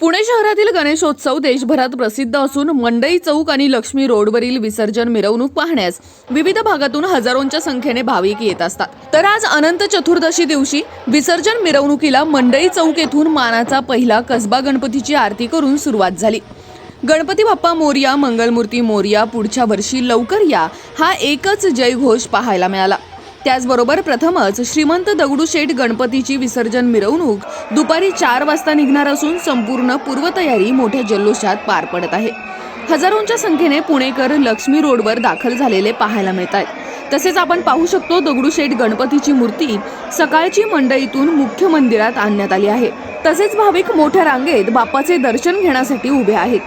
पुणे शहरातील गणेशोत्सव देशभरात प्रसिद्ध असून मंडई चौक आणि लक्ष्मी रोडवरील विसर्जन मिरवणूक पाहण्यास विविध भागातून हजारोंच्या संख्येने भाविक येत असतात. तर आज अनंत चतुर्दशी दिवशी विसर्जन मिरवणुकीला मंडई चौक येथून मानाचा पहिला कसबा गणपतीची आरती करून सुरुवात झाली. गणपती बाप्पा मोर्या मंगलमूर्ती मोर्या पुढच्या वर्षी लवकर या हा एकच जयघोष पाहायला मिळाला. त्याचबरोबर प्रथमच श्रीमंत दगडूशेठ गणपतीची विसर्जन मिरवणूक दुपारी चार वाजता निघणार असून संपूर्ण पूर्वतयारी मोठ्या जल्लोषात पार पडत आहे. हजारोंच्या संख्येने पुणेकर लक्ष्मी रोडवर दाखल झालेले पाहायला मिळत आहेत तसेच आपण पाहू शकतो दगडूशेठ गणपतीची मूर्ती सकाळची मंडईतून मुख्य मंदिरात आणण्यात आली आहे. तसेच भाविक मोठ्या रांगेत बाप्पाचे दर्शन घेण्यासाठी उभे आहेत.